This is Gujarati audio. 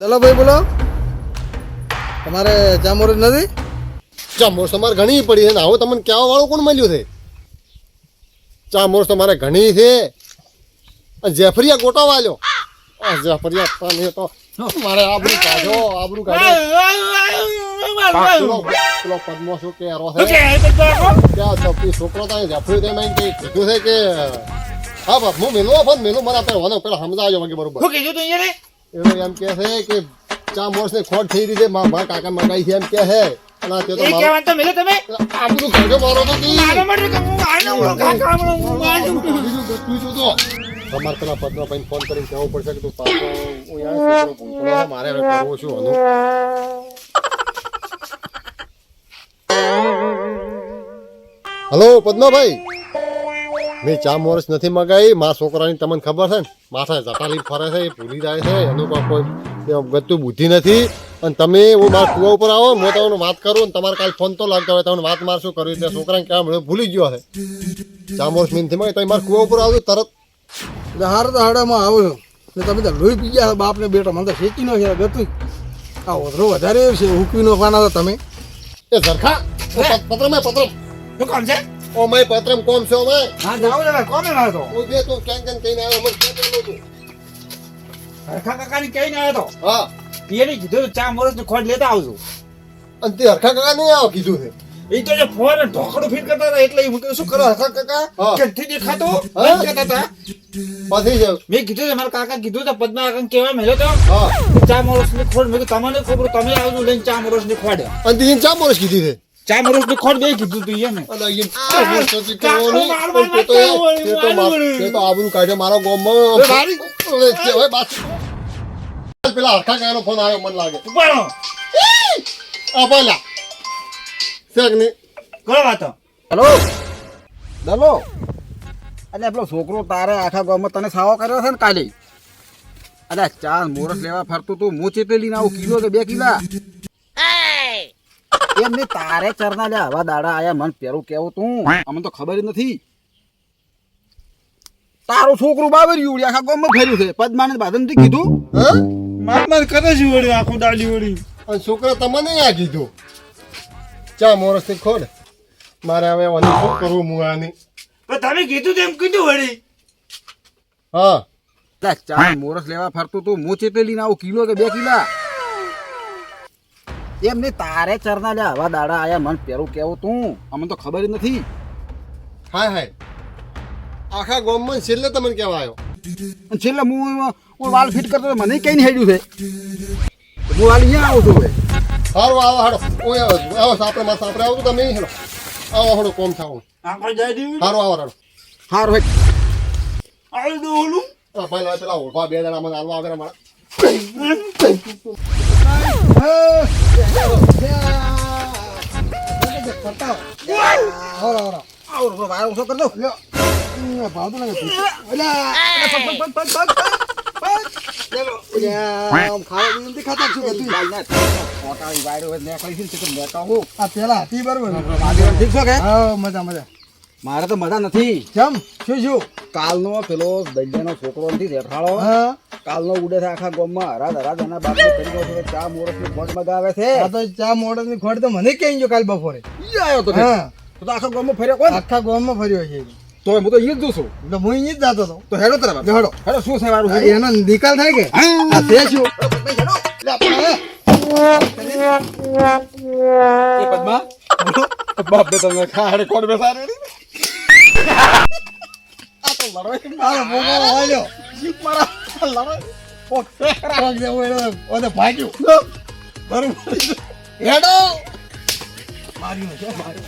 ચલો ભાઈ બોલો. તમારે જામોર નથી? ચામોર તમારે ઘણી પડી છે ને આવો તમને કહેવા વાળું કોણ મળ્યું છે? ચામોર તમારે ઘણી છે. જેફરિયા ગોટો વાલ્યો જેફરિયા તો મારે આબરૂ કાઢો આબરૂ કાઢો. પેલો પદ્મો શું કે છે ત્યાં છોકરો તો જેફરી તેમ કીધું છે કે હા બાપ હું મેલો ફોન મેલો મારા પેલા પેલા સમજાવજો બરોબર. એનો એમ કે છે કે ચામોસ ને ખોટ થઈ રહી છે મા- મારા કાકા મગાઈ છે એમ કે છે. અને આ તે તો મારો આબરૂ કાઢો મારો તો કી. તમારે પેલા પદ્મભાઈને ફોન કરીને કહેવું પડશે કે તું પાછો હું યાર મારે હવે કરવો શું હલો હલો પદ્માભાઈ. મેં ચા મોરસ નથી મગાવી મારા છોકરાની તમને ખબર છે ને? માથે ઝપાલી ફરે છે એ ભૂલી જાય છે એનું પણ કોઈ એ ગતું બુદ્ધિ નથી. અને તમે હું મારા કુવા ઉપર આવો હું તમને વાત કરું ને તમારે કાલે ફોન તો લાગતો હોય તમને વાત મારશું કરવી એટલે છોકરાને કહેવા મળ્યો ભૂલી ગયો છે ચામોસ મોરસ મીનથી મગાઈ તમે મારા કુવા ઉપર આવજો તરત. એટલે હાર તો હાડામાં આવો છો. ને તમે તો લોહી પી ગયા બાપને બેટા મને તો શેકી નો છે ગતું. આ ઓધરો વધારે છે હુકવી નો ખાના તમે. એ ઝરખા પત્રમ પત્રમ ઓ મય પત્રમ કોમ છે ઓ મય હા જાવ જરા કોને ના તો? હું જે તું કેન કેન કઈને આવ્યો મને કેતો કેમ તું હરખા કાકાની કઈને આવ્યો તો? હા. એને કીધું ચા મોરસ ખોટ લેતા આવજો. અને તે હરખા કાકા નહીં આવો કીધું છે? એ તો જે ફોન ઢોકડું ફીટ કરતા હતા એટલે હું શું કરો હરખા કાકા? કેથી દેખાતો? એમ હતા? પછી જાવ મેં કીધું છે મારા કાકા કીધું તો પદ્મા કાકા કેવા મેલો તો? હા. ચા મોરસની ખોટ મેં કીધું તમને ખબર? તમે આવજો લઈને ચા મોરસની ખોટ. અને ચા મોરસ કીધી છે? ચા મરસની ખોટ દે કીધું તું. પણ તે આબરૂ કાઢ્યો મારો બાત પેલા હરખા કાકાનો ફોન આવ્યો મને લાગે. ઉપાડો. આ પેલા કરો વાતો. હલો? દલો અરે પેલો છોકરો તારે આખા ગામમાં તને સાવો કર્યો છે ને કાલે? અરે ચાર મોરસ લેવા ફરતું તું હું ચેપેલી લઈને આવું કિલો કે બે કિલા? એમ નહીં તારે ચરના લે આવા દાડા આયા મન પેરું કેવું તું. અમને તો ખબર નથી. તારું છોકરું બાબર્યું ઉડી આખા ગામમાં ફેર્યું છે. પદ્માને બાદમથી કીધું? હા? માર માર કરે છે વળી આખું દાડી વળી. અને છોકરા તમને આ કીધું. ચા મોરસથી ખોડ મારે હવે આનું શું કરવું હું આની? તમે કીધું તેમ કીધું વળી. હા. ચા મોરસ લેવા ફરતું તું. હું ચેતે ના આવું કિલો કે બે કિલા? એમ નહીં તારે ચરના લે આવા દાડા આયા મન પેરું કેવું તું? અમને તો ખબર જ નથી. હાય હાય. આખા ગોમમાં છેલ્લે તમને કેવા આવ્યો. છેલ્લે હું હું વાલ ફિટ કરતો મને કઈ નહીં હેડ્યું છે. હું વાલ અહીંયા આવું છું હારો આવો હાડો ઓય આવો આવો સાપરે માં સાપરે આવું તો તમે હેડો આવો હાડો કોમ થાવ આખો દાડી વળી સારું આવો હાડો હારું ભાઈ આવી દો ઓલું. ભાઈ પેલા પેલા ઓળખા બે જણા મને હાલવા આવે મારા. આવો વાળ ઓછો કરી દો ભાવતું નથી ઓલા પગ, પગ, પગ, પગ, પગ, પગ. ઓલા, ને તે તો કે? મારે તો મજા નથી. જમ શું શું? કાલનો પેલો દલિયાનો છોકરો નથી હા. કાલનો ઉડે છે આખા ગામમાં. હરાદ હરાદ એના બાપ કરી ગયો છે કે ની ફોજ મગાવે છે. આ તો ચા મોડરની ખોટ તો મને કઈ ગયો કાલ બપોરે. આવ્યો તો હા. તો આખા ગામમાં ફર્યો કોણ? આખા ગામમાં ફર્યો છે. તો હું તો ઈ જ જોઉં છું. એટલે હું અહીં જ જતો હતો. તો હેડો તરફ હેડો. હેડો શું છે મારું એનો નિકાલ થાય કે? આ તે શું? એટલે આપણે એ પદ્મા બાપ બે ખાડે કોણ બેસાડે આ તો લડવાઈ આ મોગો વાળ્યો મારા લડવાઈ પગ જેવો એનો ઓને ભાગ્યો. બરોબર. હેડો. 回るように回る。